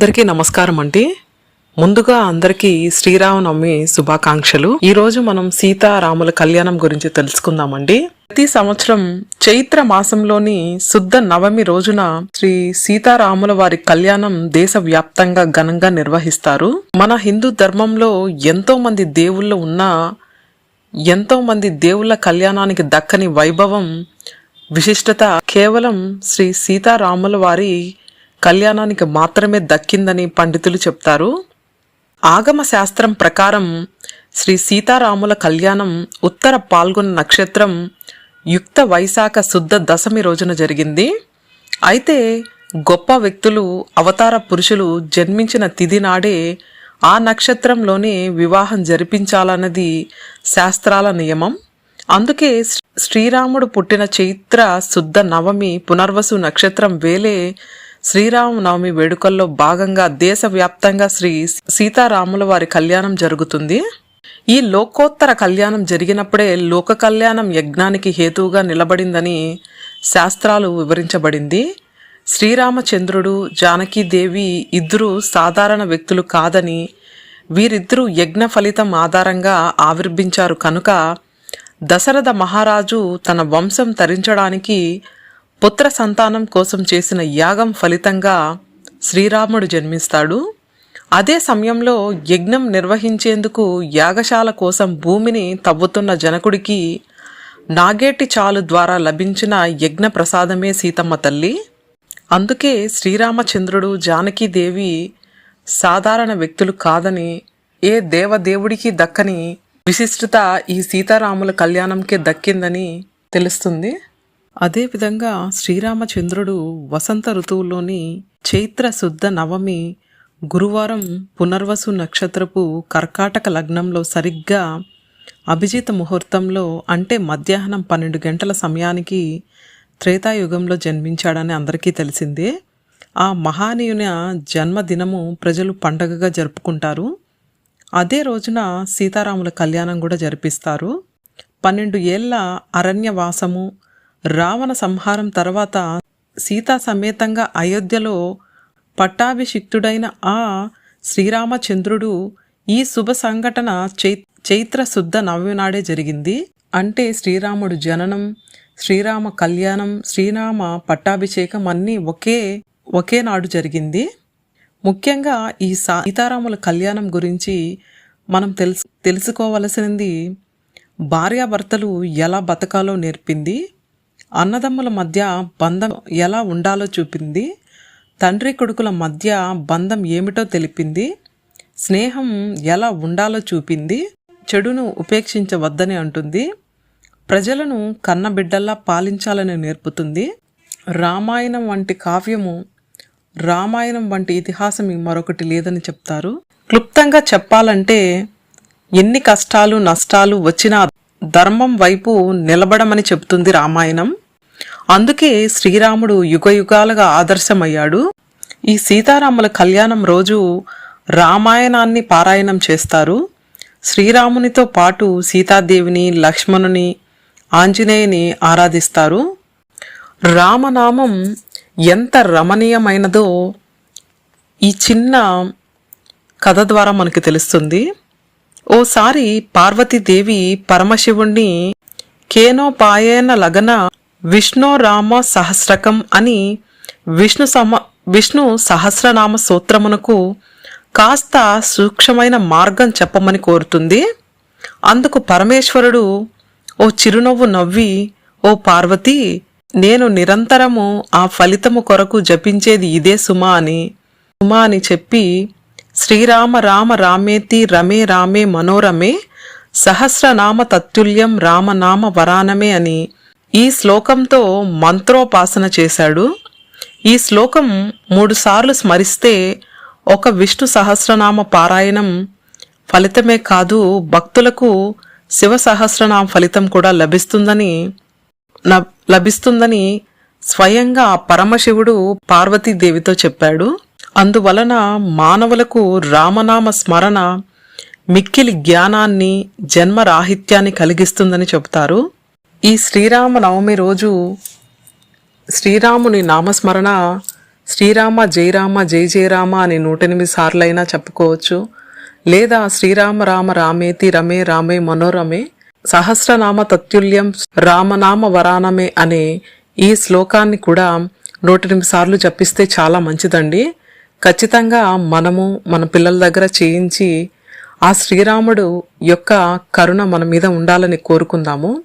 అందరికీ నమస్కారం అండి. ముందుగా అందరికీ శ్రీరామనవమి శుభాకాంక్షలు. ఈరోజు మనం సీతారాముల కళ్యాణం గురించి తెలుసుకుందామండి. ప్రతి సంవత్సరం చైత్ర మాసంలోని శుద్ధ నవమి రోజున శ్రీ సీతారాముల వారి కళ్యాణం దేశవ్యాప్తంగా ఘనంగా నిర్వహిస్తారు. మన హిందూ ధర్మంలో ఎంతో మంది దేవుళ్ళు ఉన్నా ఎంతో మంది దేవుళ్ళ కళ్యాణానికి దక్కని వైభవం విశిష్టత కేవలం శ్రీ సీతారాముల వారి కళ్యాణానికి మాత్రమే దక్కిందని పండితులు చెప్తారు. ఆగమ శాస్త్రం ప్రకారం శ్రీ సీతారాముల కళ్యాణం ఉత్తర పాల్గొన నక్షత్రం యుక్త వైశాఖ శుద్ధ దశమి రోజున జరిగింది. అయితే గొప్ప వ్యక్తులు అవతార పురుషులు జన్మించిన తిది నాడే ఆ నక్షత్రంలోనే వివాహం జరిపించాలన్నది శాస్త్రాల నియమం. అందుకే శ్రీ- శ్రీరాముడు పుట్టిన చైత్ర శుద్ధ నవమి పునర్వసు నక్షత్రం వేలే శ్రీరామనవమి వేడుకల్లో భాగంగా దేశవ్యాప్తంగా శ్రీ సీతారాముల వారి కళ్యాణం జరుగుతుంది. ఈ లోకోత్తర కళ్యాణం జరిగినప్పుడే లోక కళ్యాణం యజ్ఞానికి హేతువుగా నిలబడిందని శాస్త్రాలు వివరించబడింది. శ్రీరామచంద్రుడు జానకీదేవి ఇద్దరు సాధారణ వ్యక్తులు కాదని వీరిద్దరూ యజ్ఞ ఫలితం ఆధారంగా ఆవిర్భించారు కనుక దశరథ మహారాజు తన వంశం తరించడానికి పుత్ర సంతానం కోసం చేసిన యాగం ఫలితంగా శ్రీరాముడు జన్మిస్తాడు. అదే సమయంలో యజ్ఞం నిర్వహించేందుకు యాగశాల కోసం భూమిని తవ్వుతున్న జనకుడికి నాగేటి చాలు ద్వారా లభించిన యజ్ఞ ప్రసాదమే సీతమ్మ తల్లి. అందుకే శ్రీరామచంద్రుడు జానకీదేవి సాధారణ వ్యక్తులు కాదని ఏ దేవదేవుడికి దక్కని విశిష్టత ఈ సీతారాముల కళ్యాణంకే దక్కిందని తెలుస్తుంది. అదేవిధంగా శ్రీరామచంద్రుడు వసంత ఋతువులోని చైత్ర శుద్ధ నవమి గురువారం పునర్వసు నక్షత్రపు కర్కాటక లగ్నంలో సరిగ్గా అభిజిత ముహూర్తంలో అంటే మధ్యాహ్నం పన్నెండు గంటల సమయానికి త్రేతాయుగంలో జన్మించాడని అందరికీ తెలిసిందే. ఆ మహానీయుని జన్మదినము ప్రజలు పండగగా జరుపుకుంటారు. అదే రోజున సీతారాముల కళ్యాణం కూడా జరిపిస్తారు. పన్నెండు ఏళ్ళ అరణ్యవాసము రావణ సంహారం తర్వాత సీతా సమేతంగా అయోధ్యలో పట్టాభిషిక్తుడైన ఆ శ్రీరామచంద్రుడు ఈ శుభ సంఘటన చై చైత్ర శుద్ధ నవ్యనాడే జరిగింది. అంటే శ్రీరాముడు జననం శ్రీరామ కళ్యాణం శ్రీరామ పట్టాభిషేకం అన్నీ ఒకే ఒకే నాడు జరిగింది. ముఖ్యంగా ఈ సీతారాముల కళ్యాణం గురించి మనం తెలుసు తెలుసుకోవలసింది భార్యాభర్తలు ఎలా బతకాలో నేర్పింది. అన్నదమ్ముల మధ్య బంధం ఎలా ఉండాలో చూపింది. తండ్రి కొడుకుల మధ్య బంధం ఏమిటో తెలిపింది. స్నేహం ఎలా ఉండాలో చూపింది. చెడును ఉపేక్షించవద్దని అంటుంది. ప్రజలను కన్నబిడ్డల్లా పాలించాలని నేర్పుతుంది. రామాయణం వంటి కావ్యము రామాయణం వంటి ఇతిహాసం మరొకటి లేదని చెప్తారు. క్లుప్తంగా చెప్పాలంటే ఎన్ని కష్టాలు నష్టాలు వచ్చినా ధర్మం వైపు నిలబడమని చెబుతుంది రామాయణం. అందుకే శ్రీరాముడు యుగయుగాలుగా ఆదర్శమయ్యాడు. ఈ సీతారాముల కళ్యాణం రోజు రామాయణాన్ని పారాయణం చేస్తారు. శ్రీరామునితో పాటు సీతాదేవిని లక్ష్మణుని ఆంజనేయుని ఆరాధిస్తారు. రామనామం ఎంత రమణీయమైనదో ఈ చిన్న కథ ద్వారా మనకి తెలుస్తుంది. ఓసారి పార్వతీదేవి పరమశివుణ్ణి కేనోపాయేన లగన విష్ణు రామ సహస్రకం అని విష్ణు సమ విష్ణు సహస్రనామ సూత్రమునకు కాస్త సూక్ష్మమైన మార్గం చెప్పమని కోరుతుంది. అందుకు పరమేశ్వరుడు ఓ చిరునవ్వు నవ్వి ఓ పార్వతి నేను నిరంతరము ఆ ఫలితము కొరకు జపించేది ఇదే సుమా అని సుమా అని చెప్పి శ్రీరామ రామ రామేతి రమే రామే మనోరమే సహస్రనామ తత్తుల్యం రామనామ వరానమే అని ఈ శ్లోకంతో మంత్రోపాసన చేశాడు. ఈ శ్లోకం మూడుసార్లు స్మరిస్తే ఒక విష్ణు సహస్రనామ పారాయణం ఫలితమే కాదు భక్తులకు శివ సహస్రనామ ఫలితం కూడా లభిస్తుందని న- లభిస్తుందని స్వయంగా పరమశివుడు పార్వతీదేవితో చెప్పాడు. అందువలన మానవులకు రామనామ స్మరణ మిక్కిలి జ్ఞానాన్ని జన్మరాహిత్యాన్ని కలిగిస్తుందని చెబుతారు. ఈ శ్రీరామ నవమి రోజు శ్రీరాముని నామస్మరణ శ్రీరామ జయరామ జయ జయరామ అని నూట ఎనిమిది చెప్పుకోవచ్చు. లేదా శ్రీరామ రామ రామేతి రమే రామే మనోరమే సహస్రనామ తత్తుల్యం రామనామ వరానమే అనే ఈ శ్లోకాన్ని కూడా నూట ఎనిమిది సార్లు జపిస్తే చాలా మంచిదండి. ఖచ్చితంగా మనము మన పిల్లల దగ్గర చేయించి ఆ శ్రీరాముడు యొక్క కరుణ మన మీద ఉండాలని కోరుకుందాము.